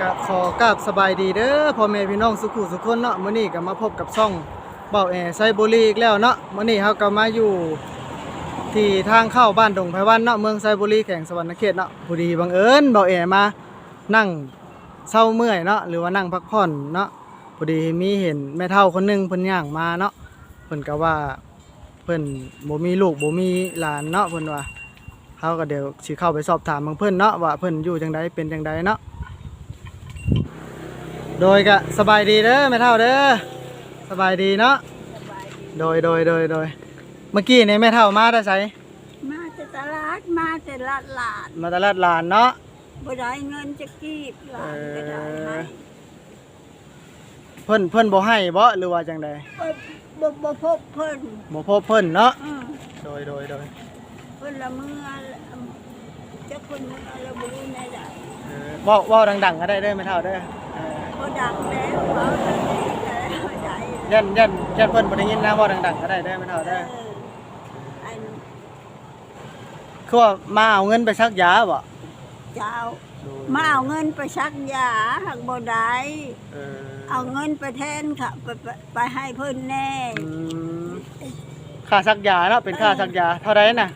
ก็ขอกราบสบายดีเด้อพ่อแม่พี่น้องสุขุสุขคนเนาะมื้อนี้ก็มาพบกับช่องเบาแอไซบุรีอีกแล้วเนาะมื้อนี้เฮาก็มาอยู่ ที่ทางเข้าบ้านดงไผวันเนาะเมืองไซบุรีแขวงสวรรณเขตเนาะพอดีบังเอิญเบาแอมานั่งเศร้าเมื่อยเนาะหรือว่านั่งพักผ่อนเนาะพอดีมีเห็นแม่เฒ่าคนหนึงเพิ่นย่างมาเนาะเพิ่นก็ว่าเพิ่นบ่มีลูกบ่มีหลานเนาะเพิ่นว่าเฮาก็เดี๋ยวสิเข้าไปสอบถามเบิ่งเพิ่นเนาะว่าเพิ่นอยู่จังไดเป็นจังไดเนาะ โดยก็สบายดีเด้อแม่เท่าเด้อสบายดีเนาะโดยโดยโดยโดยเมื่อกี้นี่แม่เท่ามาได้ไสมาแต่ตลาดมาแต่ลาดลาดมาตลาดหลานเนาะบ่ได้เงินจะกีบหลานก็ได้ให้เพิ่นเพิ่นบ่ให้บ่หรือว่าจังใดเอ้ยบ่บ่พบเพิ่นบ่พบเพิ่นเนาะอือโดยโดยโดยเพิ่นละเมื่อจะคนเมื่อละบ่รู้ในใดเออเว้าเว้าดังๆก็ได้เด้อแม่เท่าเด้อเออบ่ ดังแล้วเว้าแต่นี้แต่บ่ได้ยันยันยันเพิ่นบ่ได้ยินนะเว้าดังๆก็ได้เด้อแม่เท่าเอเด้อออันคือว่ามาเอาเงินไปซักยาบ่เจ้ามาเอาเงินไปซักยาหักบ่ได้เออเอาเงินไปแทนค่ะไปไปไปให้เพิ่นแน่อืมค่าซักยาเนาะเป็นค่าซักยาเท่าใดน่ะ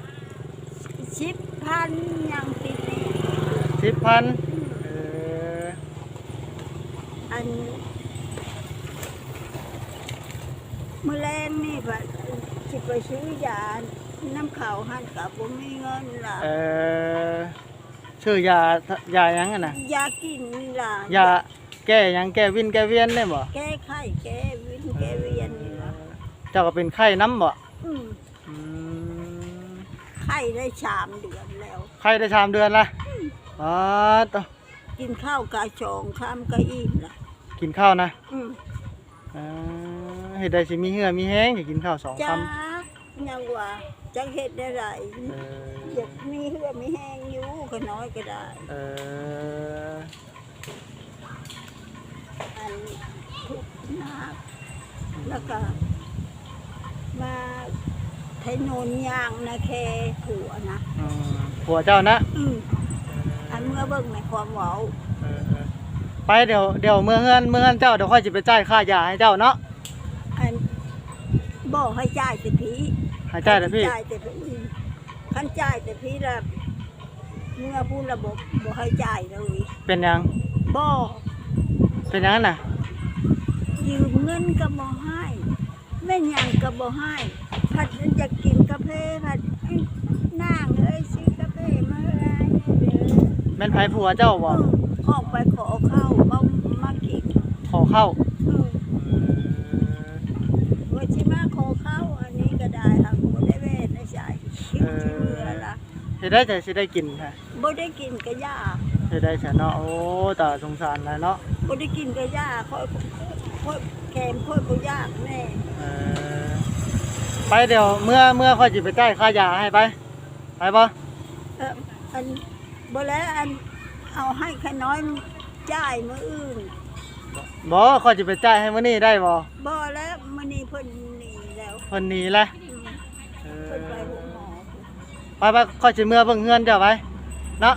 10,000ยังติดหนี้10,000เออ อันมื้อแรงนี่บัดสิไปซื้อยาน้ำเขาวหันกับบ่มีเงินล่ะเออชื่อยายาหยังอะนะยากินนี่ล่ะยาแก้หยังแก้วินแก้เวียนได้บ่แก้ไข้แก้วินแก้เวียนนี่ล่ะเจ้าก็เป็นไข้น้ำบ่อืมอืมไข้ได้สามเดือนแล้ว ไข้ได้สามเดือนละอ๋อตอกินข้าวกะชองข้ามกะอิ่มล่ะ กินข้าวนะอืมเออเฮ็ดได้สิมีเหือมีแห้งสิกินข้าวสองจัคกยังว่าจักเฮ็ดได้ไรำเอออยากมีเหือมีแห้งอยู่ก็น้อยก็ได้ เอออันทุกข์หนักแล้วก็มาไทยโนนยางนะแค่ผัวนะ อืมผัวเจ้านะอืมอันเมื่อเบิ่งในความเว้าเออเออ ไปเดี๋ยวเดี๋ยวเมื่อเฮือนเมื่อเฮือนเจ้าเดี๋ยวค่อยสิไปจ่ายค่ายาให้เจ้าเนาะอันบอกให้จ่ายแต่พีให้จ่ายเด้อพี่ จ่ายแต่พีขั้นจ่ายแต่พีละเมื่อพูดระบบบอกให้จ่ายเลยเป็นหยังบ่เป็นหยังน่ะยืมเงินก็บ่ให้แม่นหยังก็บ่ให้ผัดจะกินกาแฟผัดอื้อนางเอ้ยซื้อกาแฟมาให้เด้อ แม่นไผผัวเจ้าบ่ออกไปขอเข้ามามากิน ขอ เข้าอืมว่าชิมาขอเข้าอันนี้ก็ได้ค่ะบ่ได้เวทได้ใช้คิดที่เรือละเฮ็ดได้แต่สิได้กินค่ะบ่ได้กินก็ยากเฮ็ดได้ฉันเนาะโอ้ตาสงสารหลายเนาะบ่ได้กินก็ยากค่อยค่อยแกมค่อยบ่ยากแน่เออไปเดี๋ยวเมื่อเมื่อค่อยสิไปจ่ายค่ายาให้ไปไปบ่เอออันบ่แล้วอันเอาให้แค่น้อยจ่ายมื้ออื่น บ่ค่อยสิไปจ่ายให้มื้อนี้ได้บ่บ่แล้วมื้อนี้เพิ่นหนีแล้วเพิ่นหนีแหละอืมเอเพิ่นไปอโรงหมอไปไปค่อยสิเมื่อเบิ่งเฮือนเจ้าไปเนาะ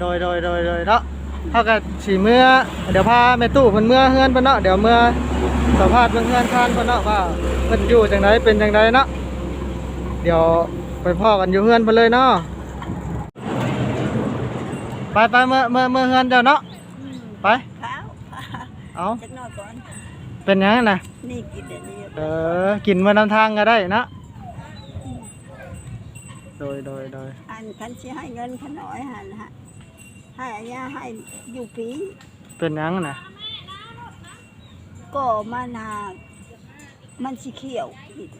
โดยโดยโดยโดยเนาะเท่ากับสิเมื่อเดี๋ยวพาแม่ตู้เพิ่นเมื่อเฮือนเพิ่นเนาะเดี๋ยวเมื่อสัมภาษณ์เบิ่งเฮือนท่านเพิ่นเนาะว่าเพิ่นอยู่จังไดเป็นจังไดเนาะเดี๋ยวไปพ่อกันอยู่เฮือนเพิ่นเลยเนาะไปไปเมื่อเมื่อเมื่อเฮือนเจ้าเนาะอืมไปข้าว เอาจักหน่อยก่อนเป็นหยังน่ะนี่กินอันนี้เออกินมานำทางก็ได้นะโดยโดยโดยอันคันสิให้เงินขน้อยหั่นฮะให้อันเนี้ยให้อยู่ปีเป็นหยังน่ะก็มานามันสิเขียวอีก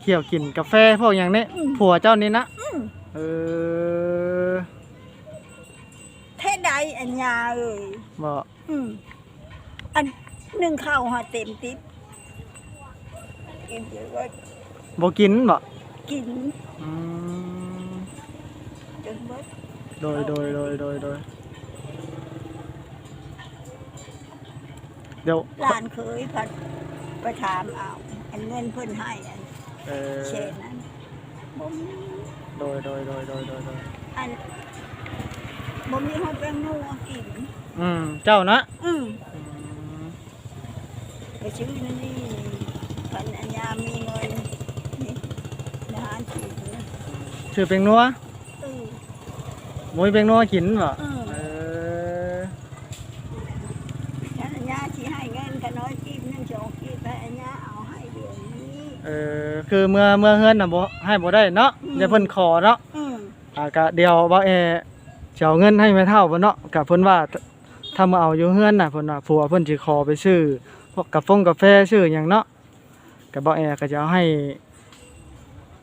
เขี่ยวกินกาแฟพวกอย่างนี้อืม ผัวเจ้านี่นะอืมเออเท่ใดอันยาเอ้ยบ่อืมอัน หนึ่งข้าวหาเต็มติ๊บกินเยอะว่าบ่กินบ่กินอืมจนเบิดโดยโดยโดยโดยโดยเดี๋ยวหลานเคยพัดไปถามเอาอันเงินเพิ่นให้อันเออเชนนั้นบ่มีโดยโดยโดยโดยโดยโดยอันบ่มีห้องแป้งนัวกินออืมเจ้านะอืม ไปชื่อนั่นนี่พันอัญญามีเงินนี่ทหารฉีดนะชื่อเป็งนัวเออมวยเป็งนัวกินบ่เออเออพันอัญญาที่ให้เงินกันน้อยกีบหนึ่งสองกีบพันอัญญาเอาให้เดือนนี้เออคือเมื่อเมื่อเฮือนน่ะบ่ให้บ่ได้เนาะอืมเดี๋ยวเพิ่นขอเนาะอืมอ่าก็เดี๋ยวบ่แอสิเอาเงินให้แม่เฒ่าเพิ่นเนาะก็เพิ่นว่าถ้ามาเอาอยู่เฮือนน่ะเพิ่นว่าผัวเพิ่นสิขอไปซื้อ พวกกาแฟกาแฟซื้อหยังเนาะก็บ่แอก็จะเอาให้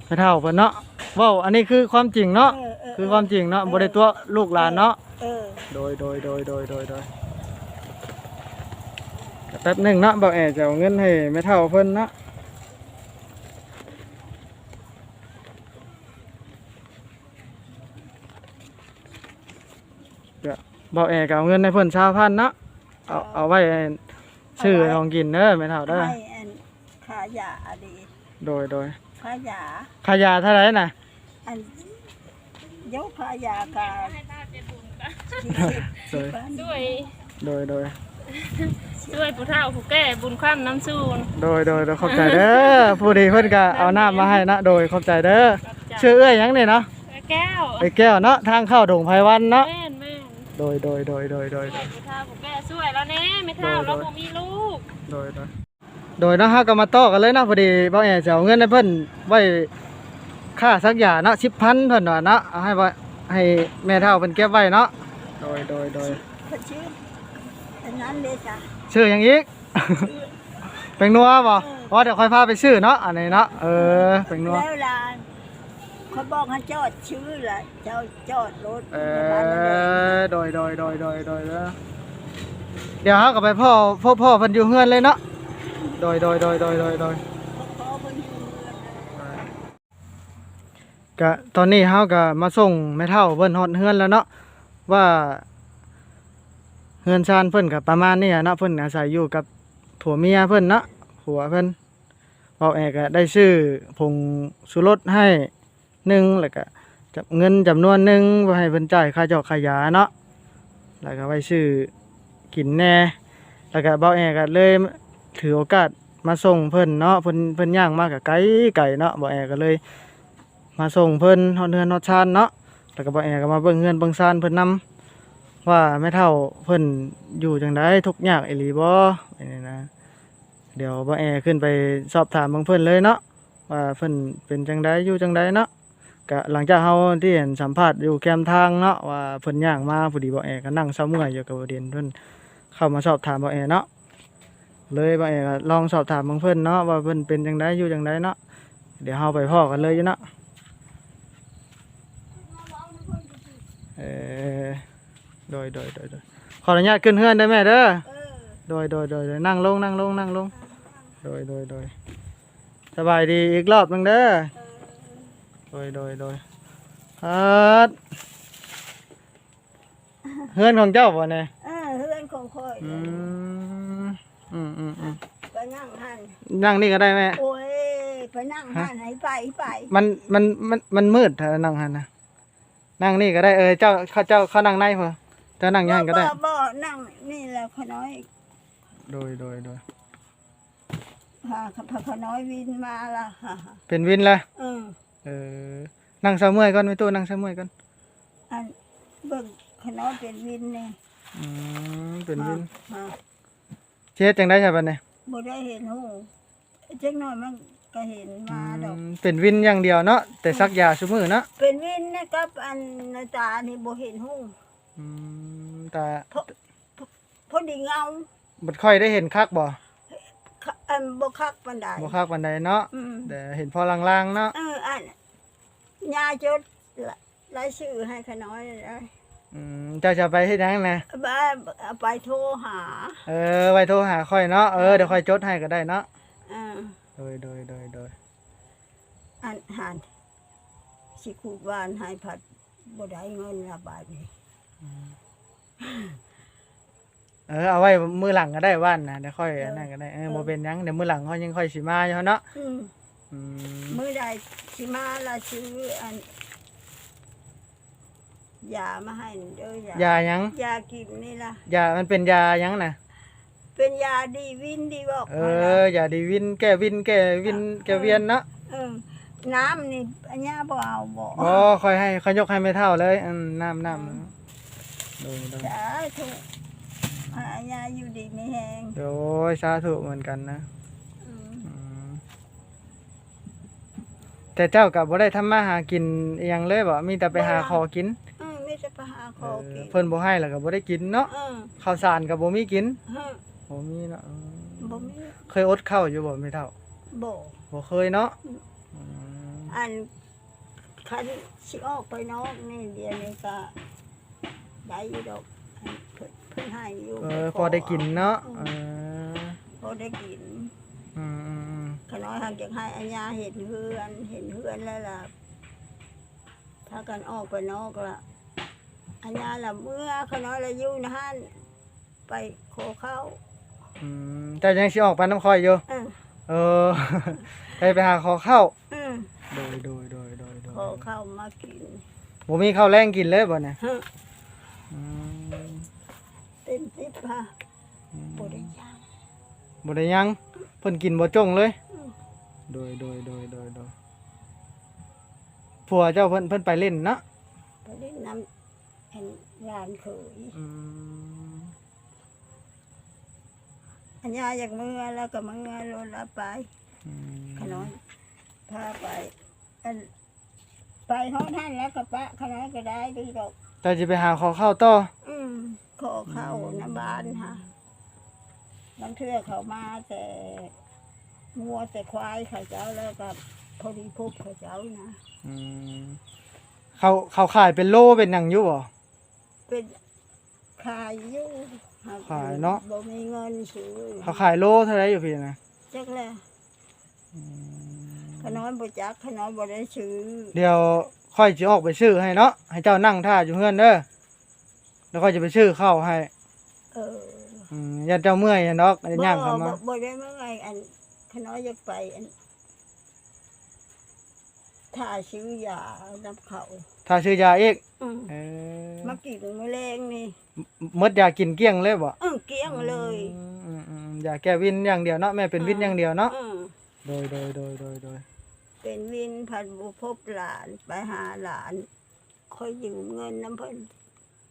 แม่เฒ่าเพิ่นเนาะเว้าอันนี้คือความจริงเนาะเออเออ คือความจริงเนาะบ่ได้ตัวลูกหลานเนาะเออโดยโดยโดยโดยโดยโดยแป๊บหนึ่งเนาะบอกแอจะเอาเงินให้แม่เท่าเพิ่นเนาะเดี๋ยวบอกแอก็เอาเงินให้เพิ่นชาวพันเนาะเอาเอาไว้ ชื่อของกินเด้อแม่เท่าเด้อให้อันขายาอดีตโดยโดยขายาขายาเท่าไหร่น่ะอันยกขายากาให้ตาเจ็บบุญก็โดยช่วยโดยโดยช่วยผู้เฒ่าผู้แก่บุญความน้ำสูนโดยโดยโดยขอบใจเด้อผู้ดีเพิ่นก็เอาน้ำมาให้นะโดยขอบใจเด้อชื่อเอ้ยหยังนี่เนาะแก้วไอ้แก้วเนาะทางเข้าดงไพวันเนาะแม่นแม่นโดยโดยโดยโดยโดยช่วยผู้เฒ่าผู้แก่ช่วยแล้วแน่ไม่เฒ่าแล้วบ่มีลูก โดยโดยโดยเนาะฮะก็มาต่อกันเลยเนาะพอดีบ่แอจะเอาเงินให้เพิ่นไว้ค่าสักอย่างเนาะ10,000เพิ่นว่าเนาะเอาให้ไว้ให้แม่เฒ่าเพิ่นเก็บไว้เนาะโดยโดยโดยเขาชื่ออันนั้นเลยจ้ะชื่อหยังอีก เป็นนัวบ่อ๋อเดี๋ยวค่อยพาไปซื้อเนาะอันนี้เนาะเออเป็นนัวแล้วลานเขาบอกให้จอดชื่อละเจ้าจอดรถเอในบ้านนั่นเองอโดยโดยโดยโดยโดยเด้อ เดี๋ยวเฮาก็ไปพ่อพ่อพ่อเพิ่นอยู่เฮือนเลยเนาะโดยโดยโดยโดยโดยโดยเขาขอเพิ่นอยู่เมืองนะก็ตอนนี้เฮาก็มาส่งแม่เฒ่าเพิ่นฮอดเฮือนแล้วเนาะว่าเฮือนชานเพิ่นก็ประมาณนี้เนาะเพิ่นอาศัยอยู่กับผัวเมียเพิ่นเนาะผัวเพิ่นเว้าแอกก็ได้ซื้อผงสุรสให้หนึ่งแล้วก็จับเงินจำนวนหนึ่งไว้ให้เพิ่นจ่ายค่าเจาะค่ายาเนาะแล้วก็ไว้ซื้อ กินแหน่แล้วก็เบาแอก็เลยถือโอกาสมาส่งเพิ่นเนาะเพิ่นเพิ่นย่างมาก็ไกลไกลเนาะเบาแอก็เลย มาส่งเพิ่นฮอดเฮือนฮอดชานเนาะแล้วก็บ่แอก็มาเบิ่งเฮือนเบิ่งซานเพิ่นนํว่าแม่เฒ่าเพิ่นอยู่จังไดทุกข์ยากอีหลีบ่อันนี้นะเดี๋ยวบ่แอขึ้นไปสอบถามเบิ่งเพิ่นเลยเนาะว่าเพิ่นเป็นจังไดอยู่จังไดเนาะก็หลังจากเฮาที่เห็นสัมภาษณ์อยู่แคมทางเนาะว่าเพิ่นย่างมาพอดีบ่แอก็นั่งเซาเมื่อยอยู่กับประเด็นเพิ่น เข้ามาสอบถามบ่แอเนาะเลยบ่แอลองสอบถามเบิ่งเพิ่นเนาะว่าเพิ่อนเป็นจังไดอยู่จังไดเนาะเดี๋ยวเฮาไปพ้อกันเลยเนาะเออโดยโดยโดยโดยขออนุญาตขึ้นเฮือนได้ไหมเด้อเออโดยโดยโดยโดยนั่งลงนั่งลงนั่งลงโดยโดยโดยสบายดีอีกรอบหนึงเด้อโดยโดยโดยฮัดเฮือนของเจ้าบ่เนี่ย เออเพื่อนของคอยอืมอืมอืมอืมไปนั่งหันนั่งนี่ก็ได้แม่ โอ้ยไปนั่งหันให้ไปไปมันมันมันมันมืดถ้านั่งหันนะนั่งนี่ก็ได้เออเจ้าเขาเจ้าเขานั่งในเพื่อเจ้านั่งอยังหันก็ได้บ่บ่นั่งนี่แหละขน้อยโดยโดยโดยหาขขน้อยวินมาละฮ่าเป็นวินละเออเออนั่งเสาเมื่อยก่อนไม่ตู้นั่งเสาเมื่อยก่อนอันเบิ่งขน้อยเป็นวินนี่ อืมเป็นวินฮะเช็ดจังได้ใช่ปะเนี่ยบ่ได้เห็นหูจักหน่อยมันก็เห็นมาดอกอืมเป็นวินอย่างเดียวเนาะแต่ซักยาชุมือเนาะเป็นวินนะครับ อันในตานี่บ่เห็นหูอืมแต่พอดีเงาบ่ค่อยได้เห็นคักบ่ขะอันบ่คักปานใดบ่คักปานใดเนาะอืมแต่เห็นพอลางๆเนาะ เอออันยาจดละรายชื่อให้ขน้อยได้ อืมเจ้าจะไปเฮ็ดหยังนะบ้าเอาไปโทรหา เออไว้โทรหาค่อยเนาะเออเดี๋ยวค่อยจดให้ก็ได้เนาะเออโดยโดยโดยโดยอันหันสิคูดบ้านให้ผัดบ่ได้เงินละบาทนี่เออเอาไว้มือหลังก็ได้ว่านนะเดี๋ยวค่อยอันนั่นก็ได้เออบ่เป็นหยังเดี๋ยวมือหลังเขายังค่อยสิมาอยู่เนาะอืมอืม มื้อใดสิมาละซื้ออัน ยามาให้เด้อยายาหยังยากินนี่ล่ะ ยามันเป็นยาหยังน่ะ เป็นยาดีวินดีบอกเออ ยาดีวินแก้วินแก้วินแก้เวียนเนาะเออน้ำนี่อันเนี้ยบ่เอาบ่บ่ค่อยให้ค่อยยกให้ไม่เท่าเลยอืมน้ำน้ำโดยโดยสาธุหายาอยู่ดีไม่แห้งโดยสาธุเหมือนกันนะอืมอืมแต่เจ้ากับบ่ได้ทำมาหากินอหยังเลยบ่มีแต่ไปหาขอกิน เออไม่จะไปหาขอกินเพิ่นบ่ให้แล้วก็บ่ได้กินเนาะเออข้าวสารก็บ่มีกินเออบ่มีเนาะอืมบ่มีเคยอดข้าวอยู่บ่ไม่เท่าบ่บ่เคยเนาะอืมอันคันสิออกไปนอกนี่เดี๋ยวนี้ก็ได้อยู่ดอกอันเพิ่นเพิ่นให้อยู่เออพอได้กินเนาะเออพอได้กิน อืมอืมอืมขน้อยหากอยากให้อัญญาเห็นเฮือน เห็นเฮือนแล้วล่ะถ้ากันออกไปนอกละ อัญญาละเมื่อขน้อยละอยู่นะฮั่นไปขอเข้าอืมเจ้ายังสิออกไปน้ำคอยอยู่ เออเออ ไปไปหาขอข้าวเออโดยโดยโดยโดยโดยขอเข้ามากินบ่มีข้าวแรงกินเลยบ่เนี่ยฮะอืมเต็มทิพค่ะอืมบได้ย่างบ่ได้ยังเพิ่นกินบ่จงเลยอืมโดยโดยโดยโดยโดยผัวเจ้าเพิ่นเพิ่นไปเล่นเนาะไปเล่นน้ำ แห่งลานเขยอืมอัญญาอยากเมื่อแล้วก็เมื่อรถละไปอืมขน้อยพาไปอันไปห้องท่านแล้วก็ปะขน้อยก็ได้ดีดอกเจ้าสิไปหาขอข้าวต่อ อืมขอเข้าน้ำบ้านฮะบางเทื่อเขามาแต่งัวแต่ควายเขาเจ้าแล้วก็พอดีพบเขาเจ้านะ อืมเขาเขาขายเป็นโลเป็นหยังอยู่บ่ เป็นขายอยู่หกขายเนาะ บ่มีเงินซื้อเขาขายโลเท่าไหร่อยู่พี่นะจักแล้อืมขน้อยบ่จักขน้อยบ่ได้ซื้อเดี๋ยวค่อยสิออกไปซื้อให้เนาะให้เจ้านั่งท่าอยู่เฮือนเด้อแล้วค่อยจะไปซื้อข้าวให้เอออืมอย่าเจ้าเมื่อยอย่าดอกอย่าย่างเข้ามาบ่บ่ได้เมื่อไงอันขน้อยอยากไปอัน ถ้าซื้อยาน้ำเขาถ้าซื้อยาอีกอืมเออมากินมื้อแรงนี่หมดยากินเกลี้ยงเลยบ่เออเกลี้ยงเลยอืมอืมอืมยาแก้วินอย่างเดียวเนาะแม่เป็นวินอย่างเดียวเนาะอืมโดยโดยโดยโดยโดยเป็นวินพันบุพบหลานไปหาหลานคอยยืมเงินน้ำเพิ่น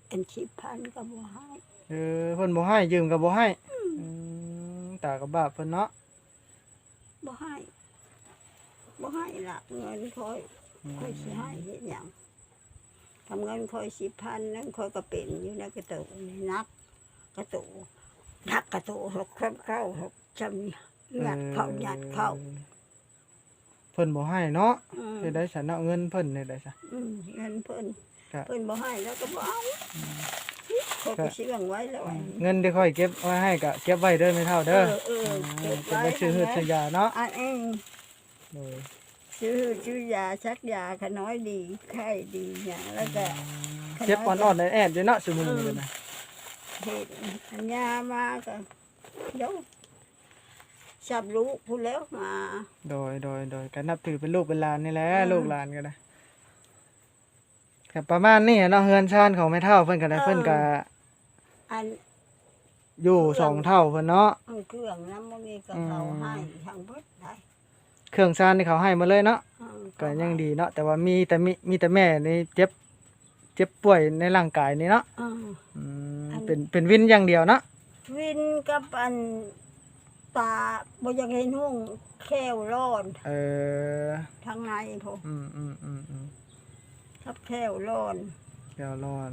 เป็นชิบพันก็บ่ให้เออเพิ่นบ่ให้ยืมก็บ่ให้อืมตากับบาปเพิ่นเนาะบ่ให้ บ่ให้ละเงินคอยคอยสิให้เฮ็ดหยังทำเงินคอยสิบพันนั่นคอยก็เป็นอยู่ในกระตุกนี่นักกระตุกนักกระตุกหกคำเข้าหกจำหยัดเข้าหยัดเข้าออเพิ่นบ่ให้เนาะอืมเฮ็ดได้ซะเนาะเงินเพิ่นเฮ็ดได้ซะอืมเงินเพิ่นครับเพิ่นบ่ให้แล้วก็บ่เอาเขาก็สิเลี้ยงไว้แล้วอันนี้เงินที่ค่อยเก็บไว้ให้ก็เก็บไว้เด้อไม่เท่าเด้อเออเออเก็บเก็บไว้ไว้ซื้อหืดซื้อยาเนาะอันเอง โดยซื้อซื้อยาชักยาขน้อยดีไข้ดีอย่างแล้วก็เจ็บอ่อนๆแอดๆอยู่เนาะซุมื้อนี้นะเห็ดอันยามาก็เดี๋ยวชับลูกพูดแล้วมาโดยโดยโดยก็นับถือเป็นลูกเป็นหลานนี่แหละอืมลูกหลานก็ได้ครับประมาณนี้เนาะเฮือนชานของแม่เท่าเพิ่นก็ได้เพิ่นก็อันอยู่สองเท่าเพิ่นเนาะอันเครื่องน้ำมันมีกระเขาอืมให้ทางเบิดได้ เครื่องชานที่เขาให้มาเลยเนาะอืมก็ยังดีเนาะแต่ว่ามีแต่มีมีแต่แม่นี่เจ็บ เจ็บป่วยในร่างกายนี่เนาะอืมอืมอันเป็นเป็นวินอย่างเดียวเนาะวินกับอันตาบ่อยากเห็นหุ่งแควร้อนเออทางในพออืมอืมอืมอืมกับแควร้อนเดี๋ยวร้อน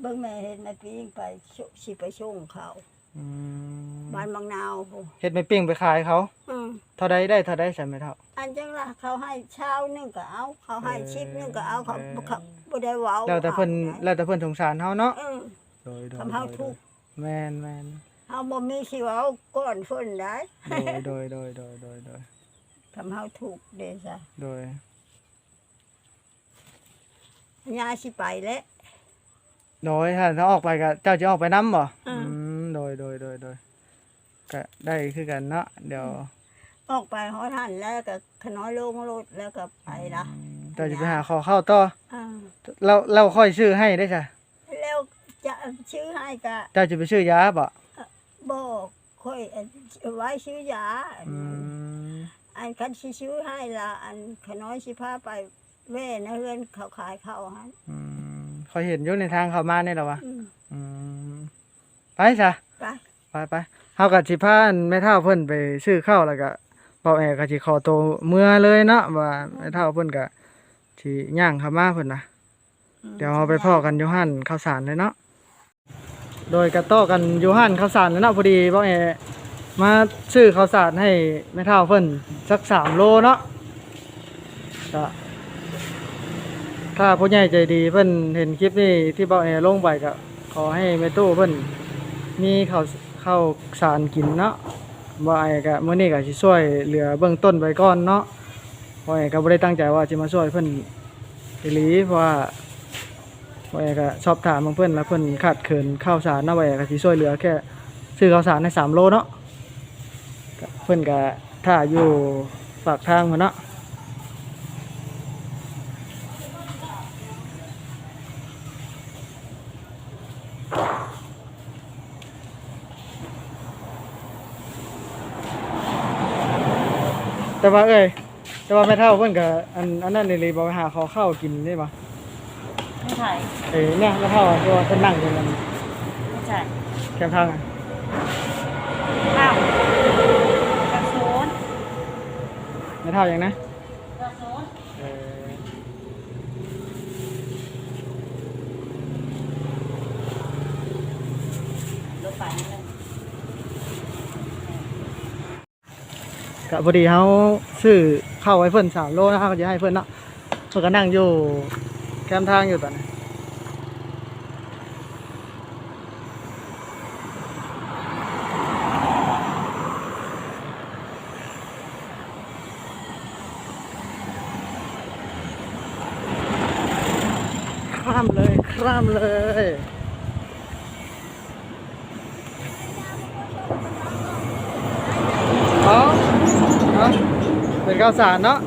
เบิ่งแม่เห็นแม่ปีงไปชุสิไปส่งเขา อืมบ้านบางนาวพอเฮ็ดไม่ปิ้งไปขายเขาอืมเท่าใดได้เท่าใดใช่ไหมเท่า อันจังล่ะเขาให้เช้านึงก็เอา เขาให้เออชิปนึงก็เอาเขาเออเขาบ่ได้เว้าแล้วแต่เพิ่นอาแล้วแต่เพิ่นสงสารเฮาเนาะเออ โดยโดยทำเฮาทุกข์ แม่นแม่นเฮาบ่มีสิเว้าก่อนเพิ่นได้โดยโดยโดยโดยโดยโดยทำเฮาถูกข์เด้ซะโดยยาสิไปแล้ว โดยถ้าถ้าออกไปก็เจ้าจะออกไปนํบ่อืมมโด ยโดยโดยโดยก็ได้คือกันเนาะเดี๋ยวออกไปฮอดหันแล้วก็ขน้อยลงรถแล้วก็ไปละอืมจ้าจะไปหาขอข้าวต่ออ่าเราเราค่อยซื้อให้ได้จ้ะแล้วจะชื่อให้กะเจ้าจะไปซื้อยาบ่บอกค่อยอันไว้ชื่อยาอืมอันคันสิชื่อให้ละอันขน้อยสิพาไปแว่นะเฮือนเขาขายข้าวหันอืมค่อยเห็นอยู่ในทางเข้ามานี่แหละวะอืมอืมไปจ้ะ ไปไปไปเฮากับสิพาอันแม่เฒ่าเพิ่นไปซื้อข้าวแล้วก็เบาแอก็สิขอตัวเมื่อเลยเนาะว่าแม่เฒ่าเพิ่นก็สิย่างเข้ามาเพิ่นน่ะเดี๋ยวเราไปพ่อกันอยู่หันข้าวสารเลยเนาะโดยกระโต้กันอยู่หันข้าวสารเลยเนาะพอดีพ่อแอมาซื้อข้าวสารให้แม่เฒ่าเพิ่นสักสามโลเนาะก็ถ้าผู้ใหญ่ใจดีเพิ่นเห็นคลิปนี้ที่พ่อแอลงไปก็ขอให้แม่ตู้เพิ่น มีข้าวข้าวสารกินเนาะบ่ไอ้ก็มื้อนี้ก็สิช่วยเหลือเบื้องต้นไว้ก่อนเนาะพ่อแอก็บ่ได้ตั้งใจว่าสิมาช่วยเพิ่นอีหลีเพราะว่าวายก็สอบถามของเพื่อนแล้วเพื่อนขาดเขินข้าวสารเนาะวายก็สิช่วยเหลือแค่ซื้อข้าวสารในสามโลเนาะเพื่อนก็ถ้าอยู่ปากทางมันเนาะ แต่ว่าเอ้ยแต่ว่าไม่เท่าเพื่อนก็อันอันนั้นในรีบอกไปหาขอข้าวกินได้ปะไม่ใช่เอ้ยเนี่ยไม่เท่าตัวเพิ่นนั่งอยู่นั่นไม่ใช่แคมทางอะข้าวกระโซนไม่เท่าอย่างนะกระโซนเออ รถไฟนั่นเลย ก็พอดีเขาซื้อเข้าไว้เพิ่นสามโลนะครับก็จะให้เพิ่นเนาะเพิ่นก็นั่งอยู่แคมทางอยู่ตอนนี้ข้ามเลยข้ามเลยเอาเอา เป็นข้าวสารเนาะ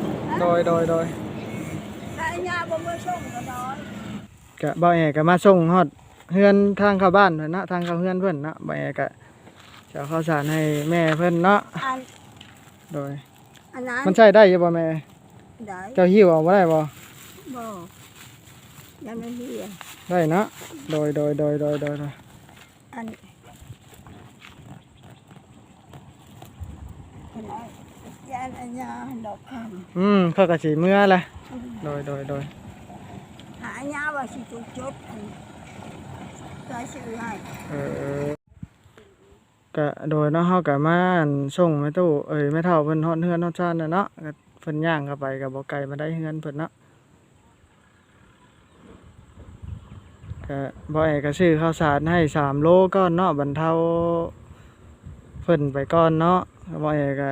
โดยโดยโดยถ้าไอ้ยาบ่มาส่งก็นอนกะบ่าวแอก็มาส่งฮอดเฮือนทางเข้าบ้านเพิ่นเนาะทางเข้าเฮือนเพิ่นเนาะบ่าวแอก็จะเอาข้าวสารให้แม่เพิ่นเนาะอันโดย อันนั้นมันใช้ได้อยู่บ่แม่ได้เจ้าหิ้วเอาบ่ได้บ่บ่ยังไม่เฮียได้เนาะโดยโดยโดยโดยโดยโดยอันอันนั้น ยานอันยาดอกคอืมเขาก็สิเมื่อแหละโดยโดยโดยำหายาว่าสิจุดจุดอันใส่ชื่อให้เออก็โดยเนาะเฮาก็มาอั่นส่งแม่ตู้เอ้ยแม่เฒ่าเพิ่นฮอดเฮือนฮอดชานน่ะเนาะก็เพิ่นย่างเข้าไปก็บ่ไกลมาได้เฮือนเพิ่นเนาะก็บ่แอก็ซื้อข้าวสารให้สามโลก่อนเนาะบรรเทาเพิ่นไปก่อนเนาะบ่แอก็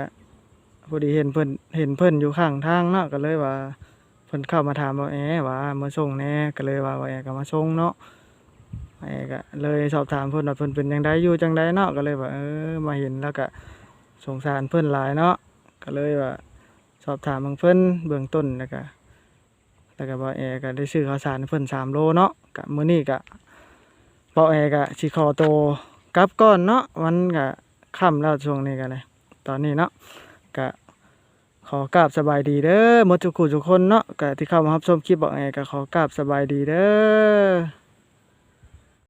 พอดีเห็นเพิ่นเห็นเพิ่นอยู่ข้างทางเนาะก็เลยว่าเพิ่นเข้ามาถามบ่าแอว่ามาส่งแน่ก็เลยว่าบ่แอก็มาส่งเนาะไอ้ก็เลยสอบถามเพิ่นว่าเพิ่นเป็นจังไดอยู่จังไดเนาะก็เลยว่าเออมาเห็นแล้วก็สงสารเพิ่นหลายเนาะก็เลยว่าสอบถามเบิ่งเพิ่นเบื้องต้นแล้วก็แล้วก็บ่แอก็ได้ซื้อข้าวสารเพิ่น3โลเนาะก็มื้อนี้ก็บ่แอก็สิขอโตกลับก่อนเนาะมันก็ค่ำแล้วช่วงนี้ก็เลยตอนนี้เนาะ ขอกราบสบายดีเด้อมดจุกคู่ทุกคนเนาะกที่เข้ามารับชมคลิปบอกไงก็ขอกราบสบายดีเด้อ